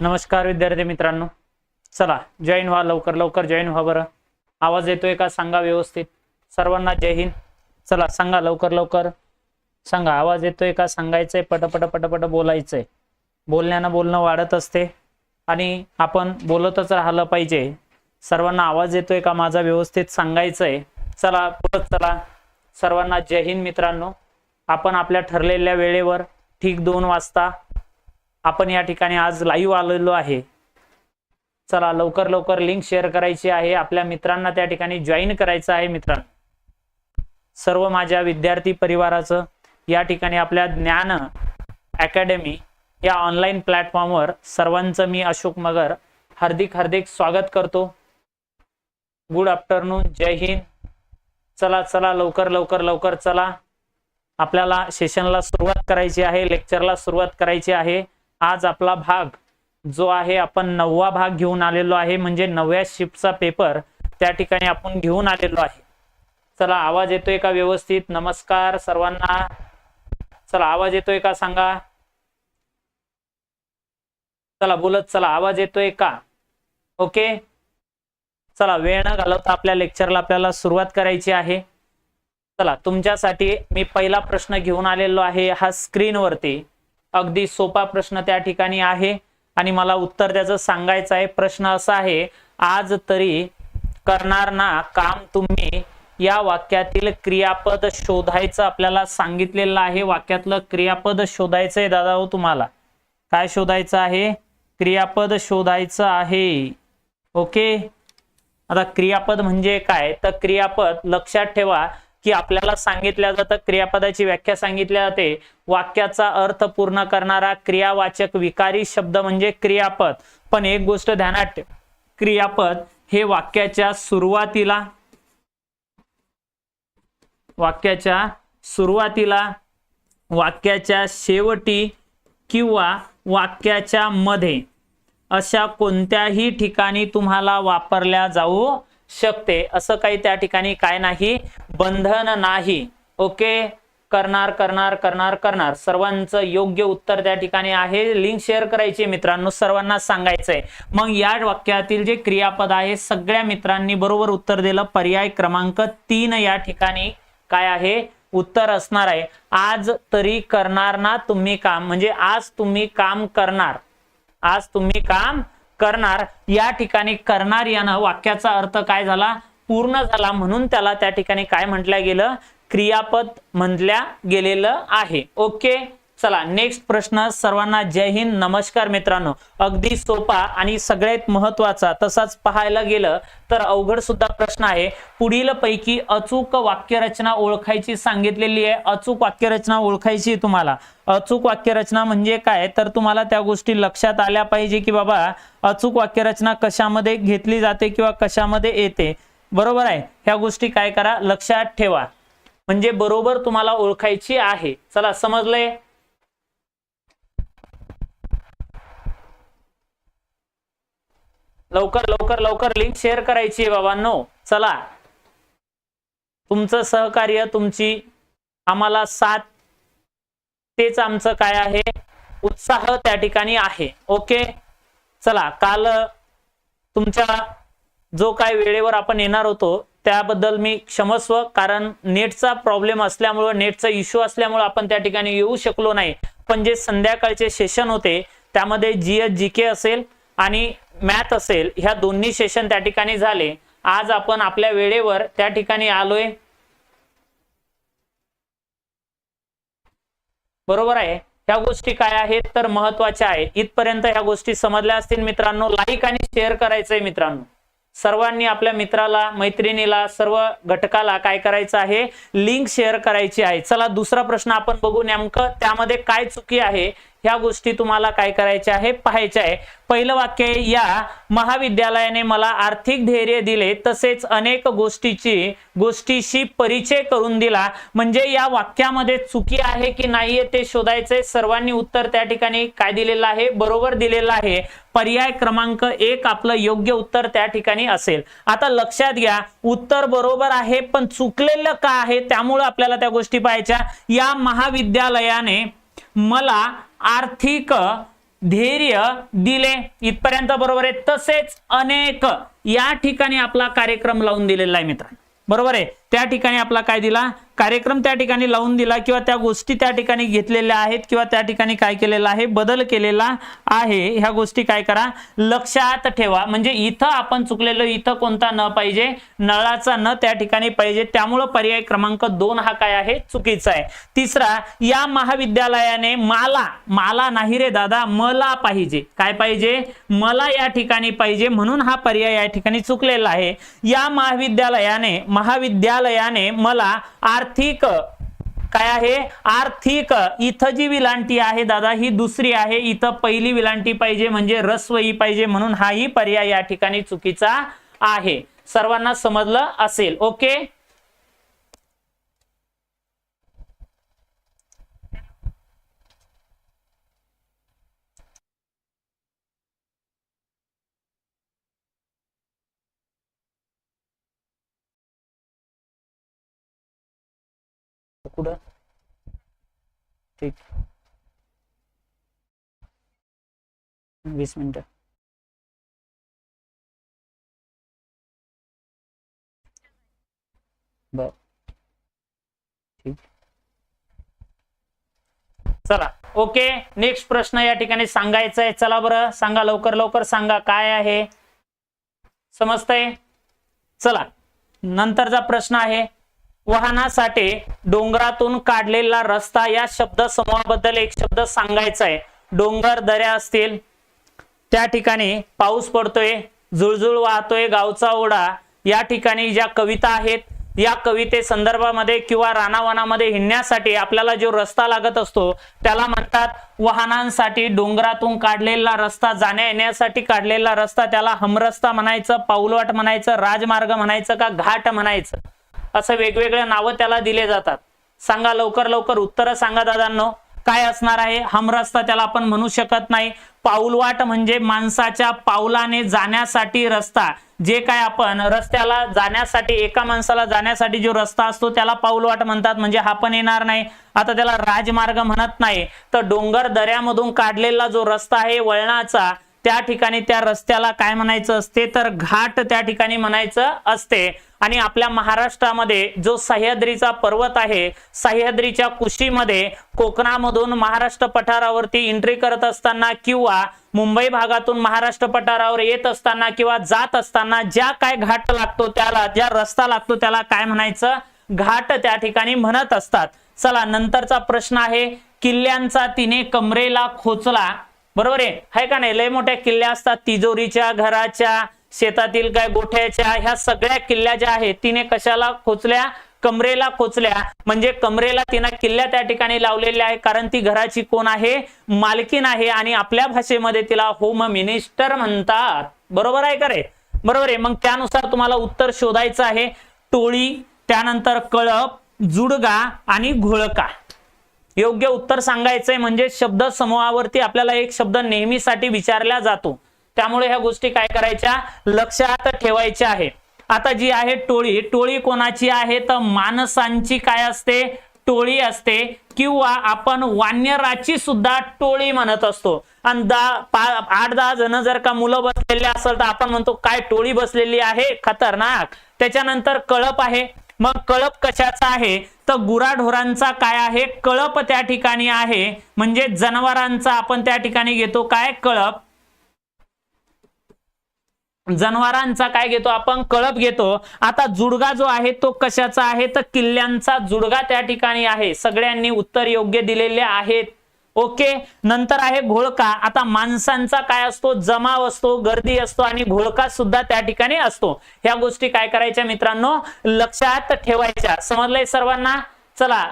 नमस्कार विद्यार्थी मित्रांनो. चला जॉईन व्हा लवकर लवकर जॉईन व्हा बरं. आवाज येतोय का? सांगा व्यवस्थित. सर्वांना जय हिंद. चला सांगा लवकर लवकर. सांगा आवाज येतोय का? सांगायचंय पटपट पटपट बोलायचंय. बोलण्यानं बोलणं वाढत असते. आणि आपण बोलतच राहिलं पाहिजे. सर्वांना आवाज येतोय का? माझा व्यवस्थित सांगायचंय. चला परत चला. सर्वांना जय हिंद मित्रांनो. आपण आपल्या ठरलेल्या वेळेवर ठीक दोन वाजता आपण या ठिकाणी आज लाईव्ह आलेलो आहे. चला लवकर लवकर लिंक शेअर करायची आहे. आपल्या मित्रांना त्या ठिकाणी जॉईन करायचं आहे मित्रांनो. सर्व माझ्या विद्यार्थी परिवाराचं या ठिकाणी आपल्या ज्ञान अकॅडमी या ऑनलाईन प्लॅटफॉर्मवर सर्वांचं मी अशोक मगर हार्दिक हार्दिक स्वागत करतो. गुड आफ्टरनून जय हिंद. चला चला लवकर लवकर लवकर चला. आपल्याला सेशनला सुरुवात करायची आहे लेक्चरला सुरुवात करायची आहे. आज आपला भाग जो आहे आपण नववा भाग घेऊन आलेलो आहे म्हणजे नवव्या शिफ्टचा पेपर त्या ठिकाणी आपण घेऊन आलेलो आहे. चला आवाज येतोय का व्यवस्थित? नमस्कार सर्वांना. चला आवाज येतोय का? सांगा. चला बोलत चला आवाज येतोय का? ओके? चला वेळ न घालवता आपल्या लेक्चरला आपल्याला सुरुवात करायची आहे. चला तुमच्यासाठी मी पहिला प्रश्न घेऊन आलेलो आहे हा स्क्रीनवरती. अगदी सोपा प्रश्न त्या ठिकाणी आहे. आणि मला उत्तर त्याचं सांगायचं आहे. प्रश्न असा आहे आज तरी करणार ना काम तुम्ही? या वाक्यातील क्रियापद शोधायचं आपल्याला सांगितलेलं आहे. वाक्यातलं क्रियापद शोधायचं आहे दादा हो तुम्हाला. काय शोधायचं आहे? क्रियापद शोधायचं आहे. ओके? आता क्रियापद म्हणजे काय? तर क्रियापद लक्षात ठेवा. की आपल्याला सांगितलं जातं क्रियापदाची व्याख्या सांगितल्या जाते. वाक्याचा अर्थ पूर्ण करणारा क्रियावाचक विकारी शब्द म्हणजे क्रियापद. पण एक गोष्ट ध्यानात ठेव क्रियापद हे वाक्याच्या सुरुवातीला वाक्याच्या सुरुवातीला वाक्याच्या शेवटी किंवा वाक्याच्या मध्ये अशा कोणत्याही ठिकाणी तुम्हाला वापरल्या जाऊ शकते. असं काही त्या ठिकाणी काय नाही बंधन नाही. ओके? करणार करणार करणार करणार. सर्वांचं योग्य उत्तर त्या ठिकाणी आहे. लिंक शेअर करायची मित्रांनो सर्वांना सांगायचंय. मग या वाक्यातील जे क्रियापद आहे सगळ्या मित्रांनी बरोबर उत्तर दिलं. पर्याय क्रमांक तीन या ठिकाणी काय आहे? उत्तर असणार आहे. आज तरी करणार ना तुम्ही काम. म्हणजे आज तुम्ही काम करणार. आज तुम्ही काम करणार. या ठिकाणी करणार यानं वाक्याचा अर्थ काय झाला? पूर्ण झाला म्हणून त्याला त्या ठिकाणी काय म्हटलं गेलं? क्रियापद म्हटल्या गेलेलं आहे. ओके? चला नेक्स्ट प्रश्न सर्वांना जय हिंद नमस्कार मित्रांनो. अगदी सोपा आणि सगळ्यात महत्त्वाचा तसाच पाहायला गेलं तर अवघड सुद्धा प्रश्न आहे. पुढील पैकी अचूक वाक्यरचना ओळखायची सांगितलेली आहे. अचूक वाक्यरचना ओळखायची तुम्हाला. अचूक वाक्यरचना म्हणजे काय? तर तुम्हाला त्या गोष्टी लक्षात आल्या पाहिजे की बाबा अचूक वाक्यरचना कशामध्ये घेतली जाते किंवा कशामध्ये येते? बरोबर आहे? ह्या गोष्टी काय करा लक्षात ठेवा. म्हणजे बरोबर तुम्हाला ओळखायची आहे. चला समजलंय? लवकर लवकर लवकर लिंक शेअर करायची आहे बाबांनो. चला. तुमचं सहकार्य तुमची आम्हाला साथ तेच आमचं काय आहे? उत्साह त्या ठिकाणी आहे. ओके? चला काल तुमच्या जो काय वेळेवर आपण येणार होतो त्याबद्दल मी क्षमस्व कारण नेटचा प्रॉब्लेम असल्यामुळं नेटचा इश्यू असल्यामुळं आपण त्या ठिकाणी येऊ शकलो नाही. पण जे संध्याकाळचे सेशन होते त्यामध्ये जी एस जी के असेल आणि मॅथ असेल ह्या दोन्ही सेशन त्या ठिकाणी झाले. आज आपण आपल्या वेळेवर त्या ठिकाणी आलोय. बरोबर आहे? ह्या गोष्टी काय आहेत? तर महत्त्वाच्या आहेत इथपर्यंत ह्या गोष्टी समजल्या असतील मित्रांनो. लाईक आणि शेअर करायचंय मित्रांनो. सर्वांनी आपल्या मित्राला मैत्रिणीला सर्व घटकाला काय करायचं आहे? लिंक शेअर करायची आहे. चला दुसरा प्रश्न आपण बघू नेमकं त्यामध्ये काय चुकी आहे? ह्या गोष्टी तुम्हाला काय करायच्या आहे पाहायच्या आहे. पहिलं वाक्य आहे, या महाविद्यालयाने मला आर्थिक धैर्य दिले तसेच अनेक गोष्टीची गोष्टीशी परिचय करून दिला. म्हणजे या वाक्यामध्ये चुकी आहे की नाहीये ते शोधायचे सर्वांनी उत्तर त्या ठिकाणी काय दिलेलं आहे? बरोबर दिलेलं आहे. पर्याय क्रमांक एक आपलं योग्य उत्तर त्या ठिकाणी असेल. आता लक्षात घ्या उत्तर बरोबर आहे पण चुकलेलं का आहे त्यामुळे आपल्याला त्या गोष्टी पाहायच्या. या महाविद्यालयाने मला आर्थिक धैर्य दिले. इथपर्यंत बरोबर आहे. तसेच अनेक या ठिकाणी आपला कार्यक्रम लावून दिलेला आहे मित्रांनो. बरोबर आहे? त्या ठिकाणी आपला काय दिला? कार्यक्रम त्या ठिकाणी लावून दिला किंवा त्या गोष्टी त्या ठिकाणी घेतलेल्या आहेत किंवा त्या ठिकाणी काय केलेलं आहे बदल केलेला आहे ह्या गोष्टी काय करा? लक्षात ठेवा. म्हणजे इथं आपण चुकलेलो इथं कोणता न पाहिजे नळाचा न त्या ठिकाणी पाहिजे. त्यामुळं पर्याय क्रमांक दोन हा काय आहे? चुकीचा आहे. तिसरा या महाविद्यालयाने मला मला नाही रे दादा मला पाहिजे. काय पाहिजे? मला या ठिकाणी पाहिजे म्हणून हा पर्याय या ठिकाणी चुकलेला आहे. या महाविद्यालयाने न्यायालयाने मला आर्थिक काय आहे? आर्थिक इथं जी विलांटी आहे दादा ही दुसरी आहे. इथं पहिली विलांटी पाहिजे म्हणजे रस्वई पाहिजे म्हणून हाही पर्याय या ठिकाणी चुकीचा आहे. सर्वांना समजलं असेल. ओके कुठं ठीक. वीस मिनिटं. बर. ठीक. चला ओके. नेक्स्ट प्रश्न या ठिकाणी सांगायचा आहे. चला बरं सांगा लवकर लवकर सांगा काय आहे. समजतंय? चला. नंतरचा प्रश्न आहे. वाहनासाठी डोंगरातून काढलेला रस्ता या शब्द समूहाबद्दल एक शब्द सांगायचा आहे डोंगर दऱ्या असतील. त्या ठिकाणी पाऊस पडतोय जुळजुळ वाहतोय गावचा ओढा. या ठिकाणी ज्या कविता आहेत या कविते संदर्भामध्ये किंवा रानावनामध्ये हिंडण्यासाठी आपल्याला जो रस्ता लागत असतो त्याला म्हणतात वाहनांसाठी डोंगरातून काढलेला रस्ता जाण्या येण्यासाठी काढलेला रस्ता त्याला हमरस्ता म्हणायचं पाऊलवाट म्हणायचं राजमार्ग म्हणायचं का घाट म्हणायचं? असं वेगवेगळे नावं त्याला दिले जातात. सांगा लवकर लवकर उत्तर सांगा दादांनो. काय असणार आहे? हमरस्ता त्याला आपण म्हणू शकत नाही. पाऊलवाट म्हणजे माणसाच्या पावलाने जाण्यासाठी रस्ता. जे काय आपण रस्त्याला जाण्यासाठी एका माणसाला जाण्यासाठी जो रस्ता असतो त्याला पाऊलवाट म्हणतात. म्हणजे हा पण येणार नाही. आता त्याला राजमार्ग म्हणत नाही. तर डोंगर दऱ्यामधून काढलेला जो रस्ता आहे वळणाचा त्या ठिकाणी त्या रस्त्याला काय म्हणायचं असते? तर घाट त्या ठिकाणी म्हणायचं असते. आणि आपल्या महाराष्ट्रामध्ये जो सह्याद्रीचा पर्वत आहे सह्याद्रीच्या कुशीमध्ये कोकणामधून महाराष्ट्र पठारावरती एंट्री करत असताना किंवा मुंबई भागातून महाराष्ट्र पठारावर येत असताना किंवा जात असताना ज्या काय घाट लागतो त्याला ज्या रस्ता लागतो त्याला काय म्हणायचं? घाट त्या ठिकाणी म्हणत असतात. चला नंतरचा प्रश्न आहे किल्ल्यांचा तिने कमरेला खोचला. बरोबर आहे. हाय का नाही? लय मोठ्या किल्ल्या असतात. तिजोरीच्या घराच्या शेतातील काय गोठ्याच्या ह्या सगळ्या किल्ल्या ज्या आहेत तिने कशाला खोचल्या? कमरेला खोचल्या. म्हणजे कमरेला तिनं किल्ल्या त्या ठिकाणी लावलेल्या आहे कारण ती घराची कोण आहे? मालकीन आहे आणि आपल्या भाषेमध्ये तिला होम मिनिस्टर म्हणतात. बरोबर आहे का रे? बरोबर आहे. मग त्यानुसार तुम्हाला उत्तर शोधायचं आहे. टोळी त्यानंतर कळप जुडगा आणि घोळका. योग्य उत्तर सांगायचंय म्हणजे शब्द समूहावरती आपल्याला एक शब्द नेहमीसाठी विचारला जातो. त्यामुळे ह्या गोष्टी काय करायच्या? लक्षात ठेवायच्या आहे आता जी आहे टोळी. टोळी कोणाची आहे? तर माणसांची काय असते? टोळी असते. किंवा आपण वान्यराची सुद्धा टोळी म्हणत असतो. आणि दहा आठ दहा जण जर का मुलं बसलेले असेल तर आपण म्हणतो काय टोळी बसलेली आहे? खतरनाक. त्याच्यानंतर कळप आहे. मग कळप कशाचा आहे? तर गुराढोरांचा काय आहे? कळप त्या ठिकाणी आहे. म्हणजे जनावरांचा आपण त्या ठिकाणी घेतो काय? कळप. जनावरांचा काय घेतो? आपण कळप घेतो. आता जुडगा जो आहे तो कशाचा आहे? तर किल्ल्यांचा जुडगा त्या ठिकाणी आहे. सगळ्यांनी उत्तर योग्य दिलेले आहेत. ओके नंतर आहे घोळका. आता माणसांचा काय असतो? जमाव असतो गर्दी असतो आणि घोळका सुद्धा त्या ठिकाणी असतो. ह्या गोष्टी काय करायच्या मित्रांनो? लक्षात ठेवायच्या. समजलंय सर्वांना? चला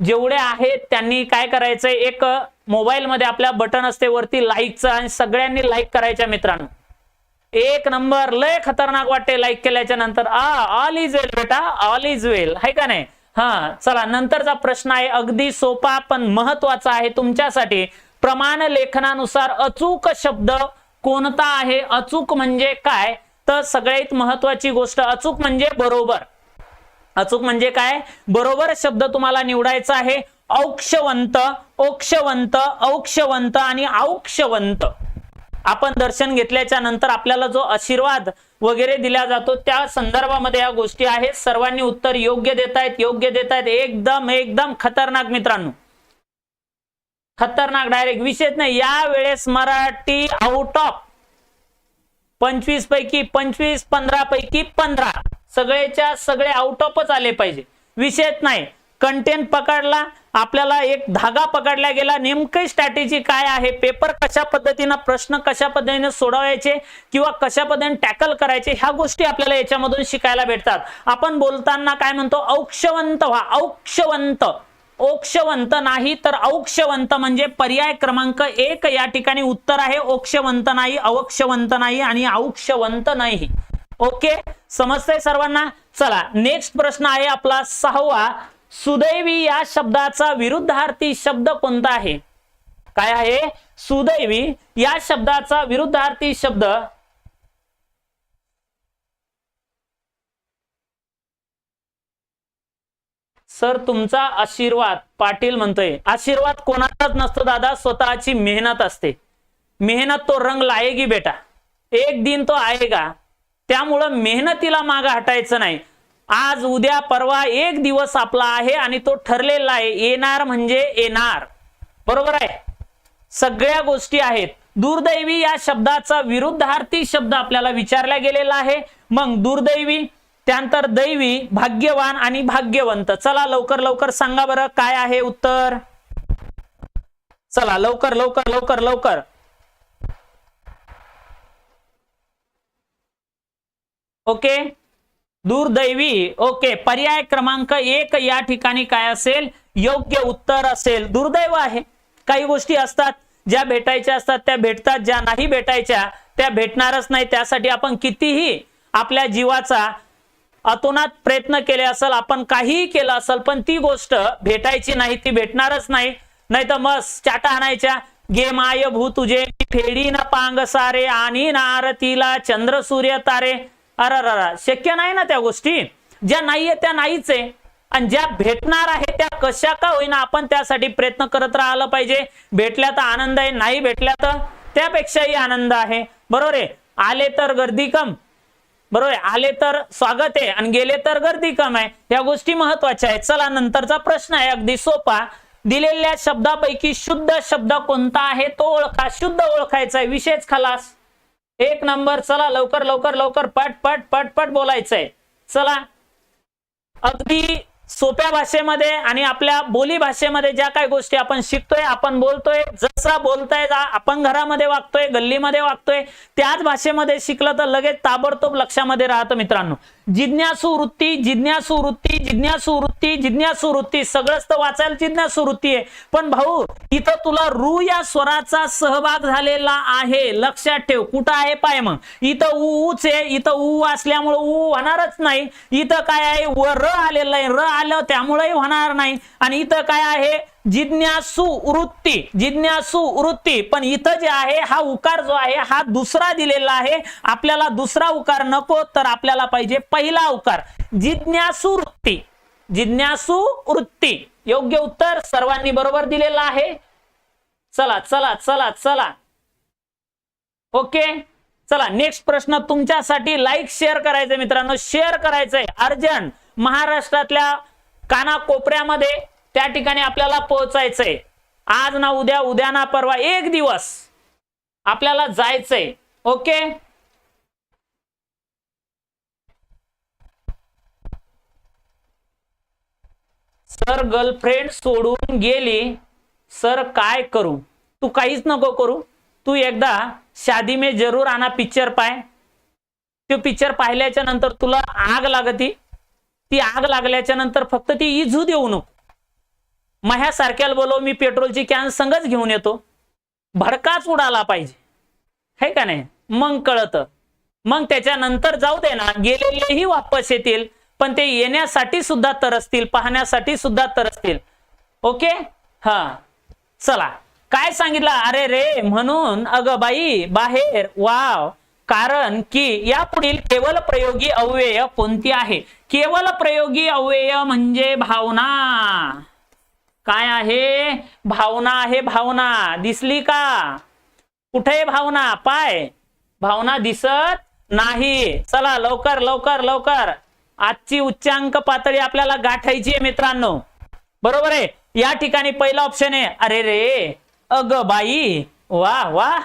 जेवढे आहेत त्यांनी काय करायचंय? एक मोबाईल मध्ये आपल्या बटन असते वरती लाईकचं आणि सगळ्यांनी लाईक करायच्या मित्रांनो. एक नंबर लय खतरनाक वाटते लाईक केल्याच्यानंतर. आ ऑल इज वेल बेटा ऑल इज वेल आहे का नाही? हा चला नंतरचा प्रश्न आहे अगदी सोपा पण महत्त्वाचा आहे तुमच्यासाठी. प्रमाण लेखनानुसार अचूक शब्द कोणता आहे? अचूक म्हणजे काय? तर सगळ्यात महत्वाची गोष्ट अचूक म्हणजे बरोबर. अचूक म्हणजे काय? बरोबर शब्द तुम्हाला निवडायचा आहे औक्षवंत औक्षवंत औक्षवंत आणि औक्षवंत. आपण दर्शन घेतल्याच्या नंतर आपल्याला जो आशीर्वाद वगैरे दिला जातो त्या संदर्भामध्ये या गोष्टी आहेत. सर्वांनी उत्तर योग्य देत आहेत योग्य देत आहेत. एकदम एकदम खतरनाक मित्रांनो. खतरनाक डायरेक्ट विशेष नाही या वेळेस मराठी आउट ऑफ पंचवीस पैकी पंचवीस पंधरा पैकी पंधरा. सगळेच्या सगळे आउट ऑफच आले पाहिजे. विषयच नाही कंटेंट पकडला आपल्याला एक धागा पकडला गेला. नेमकी स्ट्रॅटेजी काय आहे? पेपर कशा पद्धतीनं प्रश्न कशा पद्धतीने सोडवायचे किंवा कशा पद्धतीने टॅकल करायचे? ह्या गोष्टी आपल्याला याच्यामधून शिकायला भेटतात. आपण बोलताना काय म्हणतो? औक्षवंत व्हा. औक्षवंत. ओक्षवंत नाही तर औक्षवंत म्हणजे पर्याय क्रमांक एक या ठिकाणी उत्तर आहे. ओक्षवंत नाही अवक्षवंत नाही आणि औक्षवंत नाही. ओके समजतंय सर्वांना? चला. नेक्स्ट प्रश्न आहे आपला सहावा. सुदैवी या शब्दाचा विरुद्धार्थी शब्द कोणता आहे? काय आहे? सुदैवी या शब्दाचा विरुद्धार्थी शब्द सर तुमचा आशीर्वाद पाटील म्हणतोय. आशीर्वाद कोणाचाच नसतो दादा स्वतःची मेहनत असते. मेहनत तो रंग लाएगी बेटा. एक दिन तो आएगा त्यामुळं मेहनतीला मागं हटायचं नाही. आज उद्या परवा एक दिवस आपला आहे आणि तो ठरलेला आहे येणार म्हणजे येणार. बरोबर आहे? सगळ्या गोष्टी आहेत. दुर्दैवी या शब्दाचा विरुद्धार्थी शब्द आपल्याला विचारला गेलेला आहे. मग दुर्दैवी त्यानंतर दैवी भाग्यवान आणि भाग्यवंत. चला लवकर लवकर सांगा बरं काय आहे उत्तर? चला लवकर लवकर लवकर लवकर. ओके? दुर्दैवी. ओके पर्याय क्रमांक एक या ठिकाणी काय असेल? योग्य उत्तर असेल. दुर्दैव आहे. काही गोष्टी असतात ज्या भेटायच्या असतात त्या भेटतात. ज्या नाही भेटायच्या त्या भेटणारच नाही. त्यासाठी आपण कितीही आपल्या जीवाचा अतोनात प्रयत्न केले असेल आपण काहीही केलं असेल पण ती गोष्ट भेटायची नाही ती भेटणारच नाही. नाही तर मग चाटा आणायच्या. गे माय भू तुझे फेडी न पांग सारे आणि नारतीला चंद्र सूर्य तारे. अरररा शक्य नाही ना त्या गोष्टी. ज्या नाहीये त्या नाहीच आहे. आणि ज्या भेटणार आहे त्या कशा का होईना आपण त्यासाठी प्रयत्न करत राहिलं पाहिजे. भेटल्या तर आनंद आहे नाही भेटल्या तर त्यापेक्षाही आनंद आहे. बरोबर आहे? आले तर गर्दी कम. बरोबर आहे? आले तर स्वागत आहे आणि गेले तर गर्दी कम आहे. या गोष्टी महत्त्वाच्या आहेत. चला नंतरचा प्रश्न आहे. अगदी सोपा. दिलेल्या शब्दापैकी शुद्ध शब्द कोणता आहे? तो ओळखा. शुद्ध ओळखायचा आहे. विशेष खलास. एक नंबर चला लवकर लवकर लवकर पट पट पट पट बोलायचंय. चला. अगदी सोप्या भाषेमध्ये आणि आपल्या बोली भाषेमध्ये ज्या काही गोष्टी आपण शिकतोय आपण बोलतोय जसा बोलताय आपण घरामध्ये वागतोय गल्लीमध्ये वागतोय त्याच भाषेमध्ये शिकलं तर लगेच ताबडतोब लक्षामध्ये राहतं मित्रांनो. जिज्ञासू वृत्ती जिज्ञासू वृत्ती जिज्ञासू वृत्ती जिज्ञासू वृत्ती सगळंच तर वाचायला जिज्ञासू वृत्ती आहे. पण भाऊ इथं तुला रू या स्वराचा सहभाग झालेला आहे. लक्षात ठेव कुठं आहे पाय मग? इथं ऊच आहे इथं ऊ असल्यामुळे ऊ होणारच नाही. इथं काय आहे? व र आलेलं आहे र आलं त्यामुळेही होणार नाही. आणि इथं काय आहे? जिज्ञासू वृत्ती जिज्ञासू वृत्ती. पण इथं जे आहे हा उकार जो आहे हा दुसरा दिलेला आहे. आपल्याला दुसरा उकार नको तर आपल्याला पाहिजे पहिला उकार. जिज्ञासू वृत्ती. जिज्ञासू वृत्ती. योग्य उत्तर सर्वांनी बरोबर दिलेलं आहे. चला चला चला चला. ओके? चला नेक्स्ट प्रश्न तुमच्यासाठी लाईक शेअर करायचंय मित्रांनो. शेअर करायचंय. अर्जंट महाराष्ट्रातल्या कानाकोपऱ्यामध्ये त्या ठिकाणी आपल्याला पोहोचायचंय. आज ना उद्या उद्या ना परवा एक दिवस आपल्याला जायचंय. ओके? सर गर्लफ्रेंड सोडून गेली. सर काय करू? तू काहीच नको करू. तू एकदा शादी में जरूर आना पिक्चर पाय. तो पिक्चर पाहिल्याच्या नंतर तुला आग लागती. ती आग लागल्याच्या नंतर फक्त ती इजू देऊ नको. माह्यासारख्याला बोलव मी पेट्रोलची कॅन संगच घेऊन येतो. भडकाच उडाला पाहिजे. है का नाही? मग कळत. मग त्याच्यानंतर जाऊ दे ना गेलेलेही वापस येतील पण ते येण्यासाठी सुद्धा तरसतील पाहण्यासाठी सुद्धा तरसतील. ओके? हा. चला. काय सांगितलं? अरे रे म्हणून अगं बाई बाहेर. वाव. कारण की या पुढील केवळ प्रयोगी अव्यय कोणती आहे? केवळ प्रयोगी अव्यय म्हणजे भावना. काय आहे? भावना आहे भावना. दिसली का? कुठे भावना? पाय. भावना दिसत नाही. चला लवकर लवकर लवकर. आजची उच्चांक पातळी आपल्याला गाठायची आहे मित्रांनो. बरोबर आहे? या ठिकाणी पहिला ऑप्शन आहे. अरे रे. अग बाई. वा वा.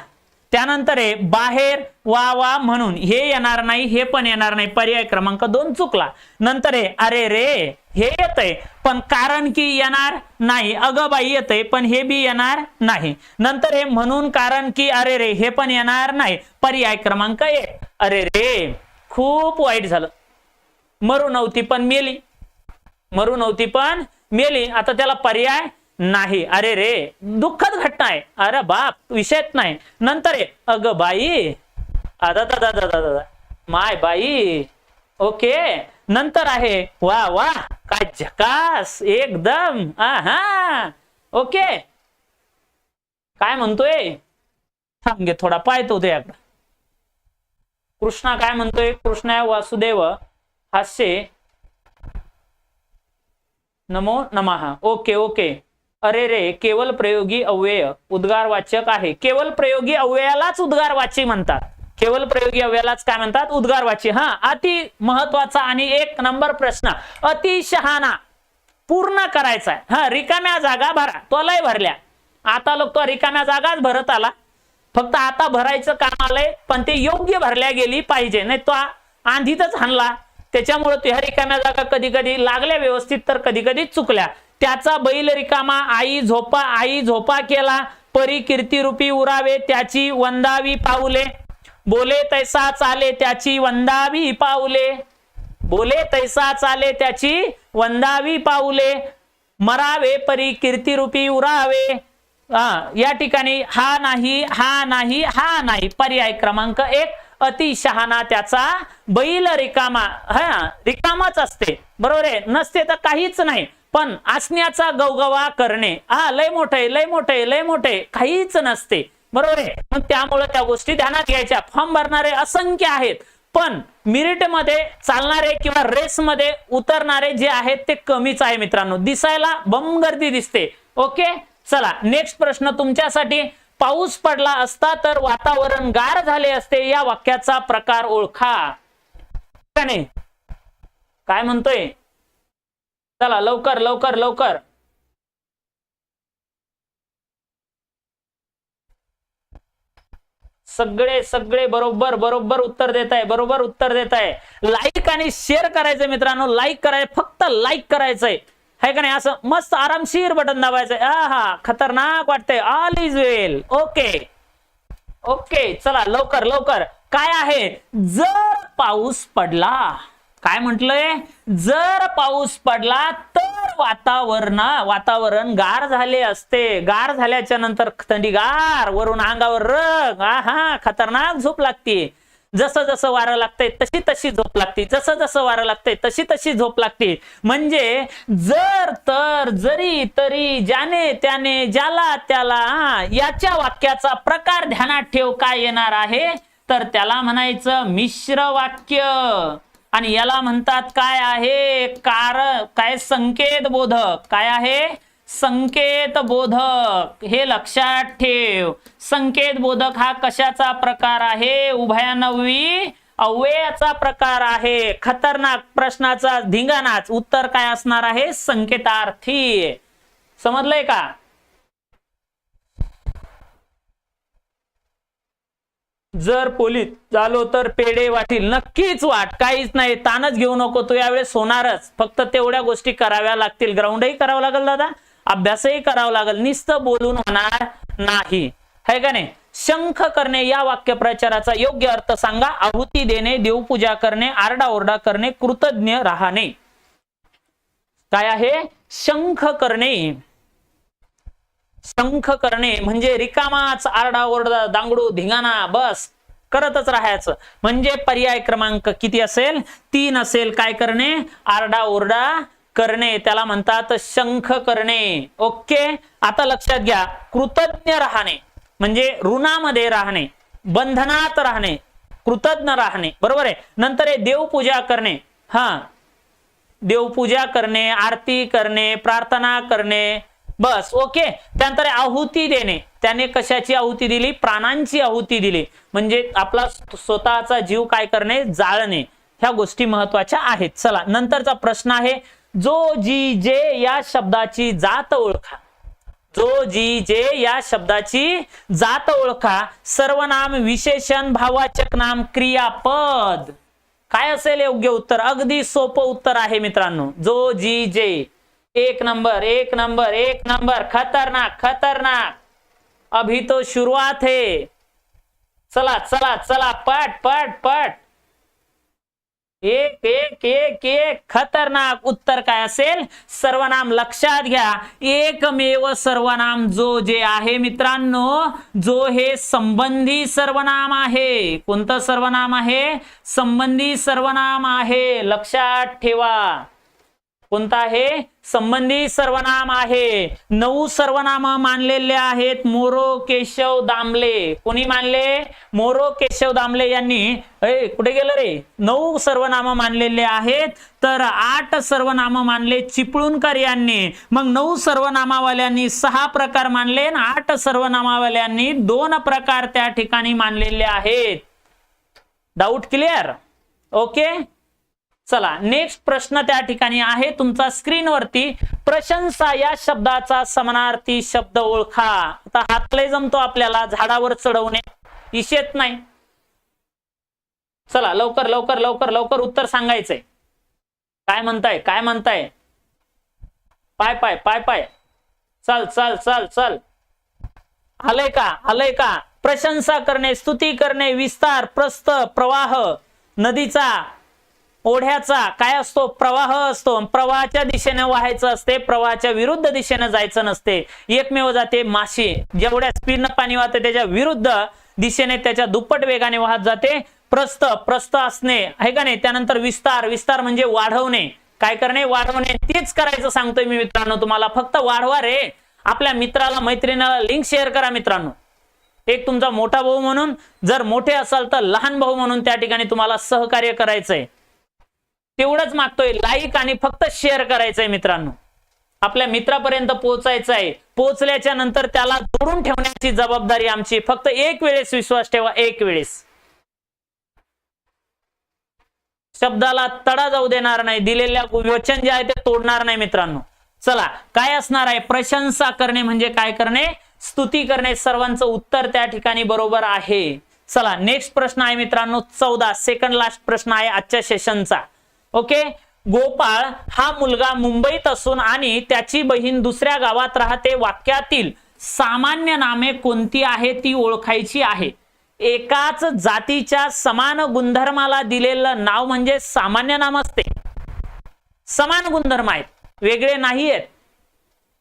त्यानंतर आहे बाहेर वा वा म्हणून. हे येणार नाही हे पण येणार नाही. पर्याय क्रमांक दोन चुकला. नंतर आहे अरे रे. हे येतंय. पण कारण की येणार नाही. अगं बाई येतंय पण हे बी येणार नाही. नंतर हे म्हणून कारण की अरे रे हे पण येणार नाही. पर्याय क्रमांक एक. अरे रे खूप वाईट झालं. मरू नव्हती पण मेली. मरू नव्हती पण मेली. आता त्याला पर्याय नाही. अरे रे दुःखद घटना आहे. अरे बाप विषयच नाही. नंतर आहे अग बाई. आता दादा दादा दादा माय बाई. ओके. नंतर आहे वा वा काय झकास एकदम हा ओके. काय म्हणतोय? थांब घे थोडा पाहतो त्याकडं कृष्णा काय म्हणतोय? कृष्णा वासुदेव हास्य. नमो नमः. Okay okay. अरे रे केवल प्रयोगी अव्यय उद्गार वाचक आहे. केवल प्रयोगी अव्ययालाच उद्गार वाची म्हणतात. केवल प्रयोगी अव्ययालाच काय म्हणतात? उद्गार वाची हा अति महत्त्वाचा आणि एक नंबर प्रश्न. अति शहाणा पूर्ण करायचा आहे. हा रिकाम्या जागा भरा. तो लय भरल्या. आता लोक तो रिकाम्या जागाच भरत आला. फक्त आता भरायचं काम आलंय पण ते योग्य भरल्या गेली पाहिजे. नाही तो आंधीतच हाणला. त्याच्यामुळे ह्या रिकाम्या जागा कधी कधी लागल्या व्यवस्थित तर कधी कधी चुकल्या. त्याचा बैल रिकामा आई झोपा आई झोपा केला. परी कीर्तिरूपी उरावे त्याची वंदावी पाऊले. बोले तैसा चाले त्याची वंदावी पाऊले. बोले तैसा चाले त्याची वंदावी पाऊले. मरावे परी कीर्तिरूपी उरावे. हा या ठिकाणी हा नाही हा नाही हा नाही. पर्याय क्रमांक एक. अति शहाणा त्याचा बैल रिकामा हा रिकामाच असते. बरोबर आहे? नसते तर काहीच नाही. पण असण्याचा गवगवा करणे. हा लय मोठे लय मोठे लय मोठे काहीच नसते. बरोबर आहे? मग त्यामुळे त्या गोष्टी ध्यानात घ्यायच्या. फॉर्म भरणारे असंख्य आहेत. पण मिरिटमध्ये चालणारे किंवा रेस मध्ये उतरणारे जे आहेत ते कमीच आहे मित्रांनो. दिसायला बम गर्दी दिसते. ओके? चला नेक्स्ट प्रश्न तुमच्यासाठी. पाऊस पडला असता तर वातावरण गार झाले असते या वाक्याचा प्रकार ओळखा. का नाही? काय म्हणतोय? चला लवकर लवकर लवकर. सगळे सगळे बरोबर बरोबर उत्तर देत आहे बरोबर उत्तर देत आहे लाईक आणि शेअर करायचं मित्रांनो. लाईक करायचं फक्त लाईक करायचंय. है का नाही? असं मस्त आरामशीर बटन दाबायचंय. हा खतरनाक वाटतंय. All is well okay okay चला लवकर लवकर. काय आहे? जर पाऊस पडला. काय म्हटलंय? जर पाऊस पडला तर वातावरण वातावरण गार झाले असते. गार झाल्याच्यानंतर थंडी गार वरून अंगावर रग हा खतरनाक झोप लागते. जसं जसं वारं लागतंय तशी तशी झोप लागते. जसं जसं वारं लागतंय तशी तशी झोप लागते. म्हणजे जर तर जरी तरी ज्याने त्याने ज्याला त्याला याच्या वाक्याचा प्रकार ध्यानात ठेव काय येणार आहे? तर त्याला म्हणायचं मिश्र वाक्य. आणि याला म्हणतात काय आहे? कार काय संकेत बोधक काय आहे? संकेत बोधक हे लक्षात ठेव. संकेत बोधक हा कशाचा प्रकार आहे? उभयानवी अव्ययाचा प्रकार आहे. खतरनाक प्रश्नाचा धिंगाणाच. उत्तर काय असणार आहे? संकेतार्थी. समजलंय का? जर पोलीस झालो तर पेढे वाटील. नक्कीच वाट. काहीच नाही. ताणच घेऊ नको. तू यावेळेस होणारच. फक्त तेवढ्या गोष्टी कराव्या लागतील. ग्राउंडही करावं लागेल दादा. अभ्यासही करावा लागेल. नुसतं बोलून होणार नाही. है का नाही? शंख करणे या वाक्यप्रचाराचा योग्य अर्थ सांगा. आहुती देणे देवपूजा करणे आरडाओरडा करणे कृतज्ञ राहणे. काय आहे? शंख करणे. शंख करणे म्हणजे रिकामाच आरडाओरडा दांगडू धिंगाणा बस. करतच राहायचं. म्हणजे पर्याय क्रमांक किती असेल? तीन असेल. काय करणे? आरडा ओरडा करणे. त्याला म्हणतात शंख करणे. ओके? आता लक्षात घ्या. कृतज्ञ राहणे. म्हणजे ऋणामध्ये राहणे. बंधनात राहणे. कृतज्ञ राहणे. बरोबर आहे? नंतर आहे देवपूजा करणे. हा. देवपूजा करणे आरती करणे प्रार्थना करणे. बस ओके. त्यानंतर आहुती देणे. त्याने कशाची आहुती दिली? प्राणांची आहुती दिली. म्हणजे आपला स्वतःचा जीव काय करणे? जाळणे. ह्या गोष्टी महत्त्वाच्या आहेत. चला नंतरचा प्रश्न आहे. जो जी जे या शब्दाची जात ओळखा. जो जी जे या शब्दाची जात ओळखा सर्वनाम विशेषण भावाचक नाम क्रियापद. काय असेल योग्य उत्तर? अगदी सोपं उत्तर आहे मित्रांनो. जो जी जे एक नंबर एक नंबर एक नंबर. खतरनाक खतरनाक. अभी तो शुरुआत है. चला चला चला. पट पट पट. एक एक एक एक. खतरनाक. उत्तर काय असेल? सर्वनाम लक्षात घ्या. एकमेव सर्वनाम जो जे आहे मित्रांनो जो हे संबंधी सर्वनाम आहे. कोणतं सर्वनाम आहे? संबंधी सर्वनाम आहे. लक्षात ठेवा. कोणता आहे संबंधी सर्वनाम आहे. नऊ सर्वनाम मानलेले आहेत मोरो केशव दामले. कोणी मानले? मोरो केशव दामले यांनी. ए कुठे गेलं रे? नऊ सर्वनाम मानलेले आहेत. तर आठ सर्वनाम मानले चिपळूणकर यांनी. मग नऊ सर्वनामावाल्यांनी सहा प्रकार मानले आणि आठ सर्वनामावाल्यांनी दोन प्रकार त्या ठिकाणी मानलेले आहेत. डाऊट क्लिअर ओके चला नेक्स्ट प्रश्न त्या ठिकाणी आहे. तुमचा स्क्रीनवरती प्रशंसा या शब्दाचा समानार्थी शब्द ओळखा. आता हातले जमतो आपल्याला झाडावर चढवणे. इशेत नाही. चला लवकर लवकर लवकर लवकर उत्तर सांगायचंय. काय म्हणताय काय म्हणताय? पाय पाय पाय पाय. चल चल चल चल. आलंय का? आलंय का? प्रशंसा करणे स्तुती करणे विस्तार प्रस्त प्रवाह नदीचा ओढ्याचा काय असतो? प्रवाह असतो. प्रवाहाच्या दिशेने व्हायचं असते प्रवाहाच्या विरुद्ध दिशेने जायचं नसते. एकमेव जाते माशी. जेवढ्या स्पीडनं पाणी वाहते त्याच्या विरुद्ध दिशेने त्याच्या दुप्पट वेगाने वाहत जाते. प्रस्थ प्रस्थ असणे आहे का नाही? त्यानंतर विस्तार. विस्तार म्हणजे वाढवणे. काय करणे? वाढवणे. तेच करायचं सांगतोय मी मित्रांनो तुम्हाला. फक्त वाढवा रे. आपल्या मित्राला मैत्रिणीला लिंक शेअर करा मित्रांनो. एक तुमचा मोठा भाऊ म्हणून जर मोठे असाल तर लहान भाऊ म्हणून त्या ठिकाणी तुम्हाला सहकार्य करायचंय. तेवढंच मागतोय. लाईक आणि फक्त शेअर करायचंय मित्रांनो. आपल्या मित्रापर्यंत पोहोचायचं आहे पोहोचल्याच्या नंतर त्याला जोडून ठेवण्याची जबाबदारी आमची. फक्त एक वेळेस विश्वास ठेवा एक वेळेस. शब्दाला तडा जाऊ देणार नाही. दिलेल्या वचन जे आहे ते तोडणार नाही मित्रांनो. चला काय असणार आहे? प्रशंसा करणे म्हणजे काय करणे? स्तुती करणे. सर्वांचं उत्तर त्या ठिकाणी बरोबर आहे. चला नेक्स्ट प्रश्न आहे मित्रांनो. चौदा सेकंड लास्ट प्रश्न आहे आजच्या सेशनचा ओके? गोपाळ हा मुलगा मुंबईत असून आणि त्याची बहीण दुसऱ्या गावात राहते. वाक्यातील सामान्य नामे कोणती आहे ती ओळखायची आहे. एकाच जातीच्या समान गुणधर्माला दिलेलं नाव म्हणजे सामान्य नाम असते. समान गुणधर्म आहेत. वेगळे नाही आहेत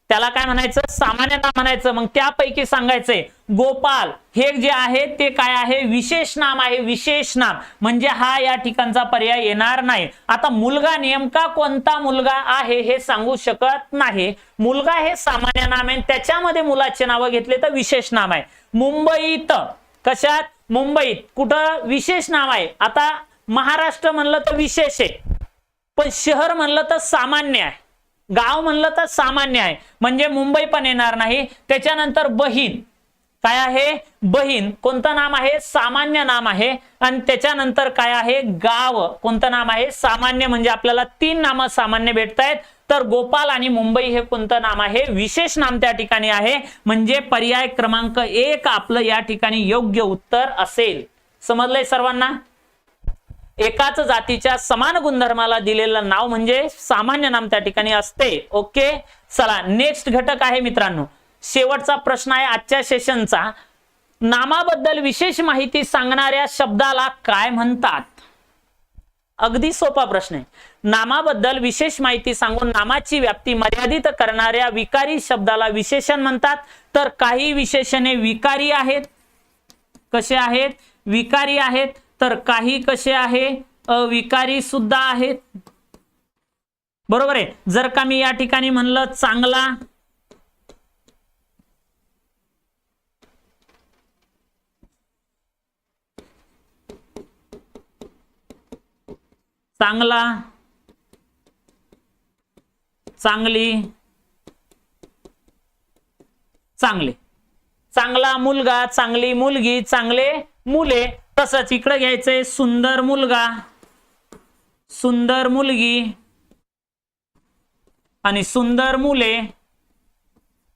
त्याला काय म्हणायचं? सामान्य नाम म्हणायचं. मग त्यापैकी सांगायचंय. गोपाल हे जे आहे ते काय आहे? विशेष नाम आहे विशेष नाम. म्हणजे हा या ठिकाणचा पर्याय येणार नाही. आता मुलगा नेमका कोणता मुलगा आहे हे सांगू शकत नाही. मुलगा हे सामान्य नाम आहे त्याच्यामध्ये मुलाचे नाव घेतले तर विशेष नाम आहे. मुंबईत कशात? मुंबईत. कुठं? विशेष नाव आहे. आता महाराष्ट्र म्हणलं तर विशेष आहे. पण शहर म्हणलं तर सामान्य आहे. गाव म्हणलं तर सामान्य आहे. म्हणजे मुंबई पण येणार नाही. त्याच्यानंतर बहीण. काय आहे? बहीण. कोणतं नाम आहे? सामान्य नाम आहे. आणि त्याच्यानंतर काय आहे? गाव. कोणतं नाम आहे? सामान्य म्हणजे आपल्याला तीन नामं सामान्य भेटत आहेत तर गोपाल आणि मुंबई हे कोणतं नाम आहे? विशेष नाम त्या ठिकाणी आहे. म्हणजे पर्याय क्रमांक एक आपलं या ठिकाणी योग्य उत्तर असेल. समजलंय सर्वांना? एकाच जातीच्या समान गुणधर्माला दिलेलं नाव म्हणजे सामान्य नाम त्या ठिकाणी असते. ओके? चला नेक्स्ट घटक आहे मित्रांनो. शेवटचा प्रश्न आहे आजच्या सेशनचा नामाबद्दल विशेष माहिती सांगणाऱ्या शब्दाला काय म्हणतात? अगदी सोपा प्रश्न आहे. नामाबद्दल विशेष माहिती सांगून नामाची व्याप्ती मर्यादित करणाऱ्या विकारी शब्दाला विशेषण म्हणतात. तर काही विशेषणे विकारी आहेत कसे आहेत? विकारी आहेत तर काही कसे आहे? अविकारी सुद्धा आहेत. बरोबर आहे. जर का मी या ठिकाणी म्हणलं चांगला चांगला चांगली चांगले. चांगला मुलगा चांगली मुलगी चांगले मुले तसंच इकडे घ्यायचंय सुंदर मुलगा. सुंदर मुलगी आणि सुंदर मुले.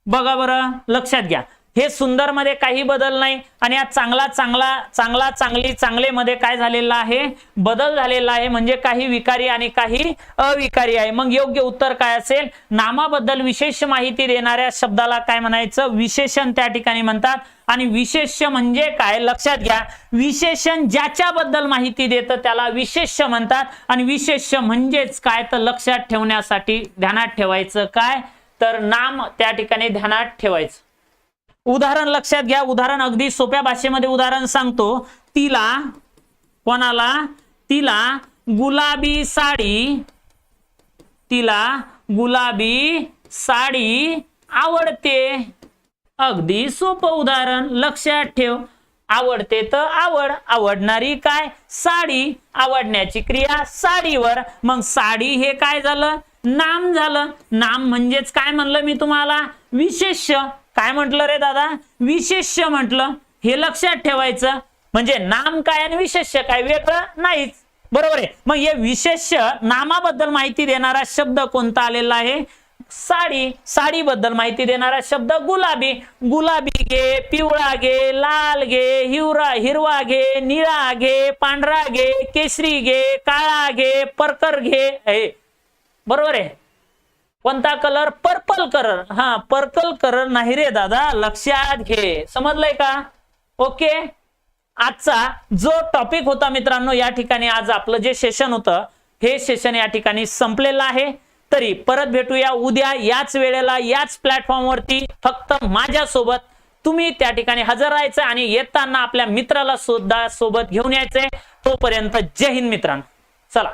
बघा बरं लक्षात घ्या. हे सुंदरमध्ये काही बदल नाही. आणि या चांगला चांगला चांगला चांगली चांगले मध्ये काय झालेला आहे? बदल झालेला आहे. म्हणजे काही विकारी आणि काही अविकारी आहे. मग योग्य उत्तर काय असेल? नामाबद्दल विशेष माहिती देणाऱ्या शब्दाला काय म्हणायचं? विशेषण त्या ठिकाणी म्हणतात. आणि विशेष म्हणजे काय? लक्षात घ्या. विशेषण ज्याच्याबद्दल माहिती देतं त्याला विशेष म्हणतात. आणि विशेष म्हणजेच काय? तर लक्षात ठेवण्यासाठी ध्यानात ठेवायचं काय? तर नाम त्या ठिकाणी ध्यानात ठेवायचं. उदाहरण लक्षात घ्या. उदाहरण अगदी सोप्या भाषेमध्ये उदाहरण सांगतो. तिला कोणाला? तिला गुलाबी साडी तिला गुलाबी साडी आवडते. अगदी सोपं उदाहरण. लक्षात ठेव. आवडते तर आवड. आवडणारी काय? साडी. आवडण्याची क्रिया साडीवर. मग साडी हे काय झालं? नाम झालं. नाम म्हणजेच काय म्हणलं मी तुम्हाला? विशेष्य. काय म्हटलं रे दादा? विशेष्य म्हटलं. हे लक्षात ठेवायचं. म्हणजे नाम काय आणि विशेष्य काय वेगळं नाहीच. बरोबर आहे? मग हे विशेष्य नामाबद्दल माहिती देणारा शब्द कोणता आलेला आहे? साडी. साडीबद्दल माहिती देणारा शब्द गुलाबी. गुलाबी घे पिवळा घे लाल घे हिवरा हिरवा घे निळा घे पांढरा घे केशरी घे काळा घे परकर घे. हे बरोबर आहे? कोणता कलर? Purple colour. हा पर्पल कलर नाही रे दादा. लक्षात घे. समजलंय का? ओके? आजचा जो टॉपिक होता मित्रांनो या ठिकाणी आज आपलं जे सेशन होतं हे सेशन या ठिकाणी संपलेलं आहे. तरी परत भेटूया उद्या याच वेळेला याच प्लॅटफॉर्मवरती फक्त माझ्यासोबत तुम्ही त्या ठिकाणी हजर राहायचं आणि येताना आपल्या मित्राला सुद्धा सोबत घेऊन यायचंय. तोपर्यंत जय हिंद मित्रांनो. चला.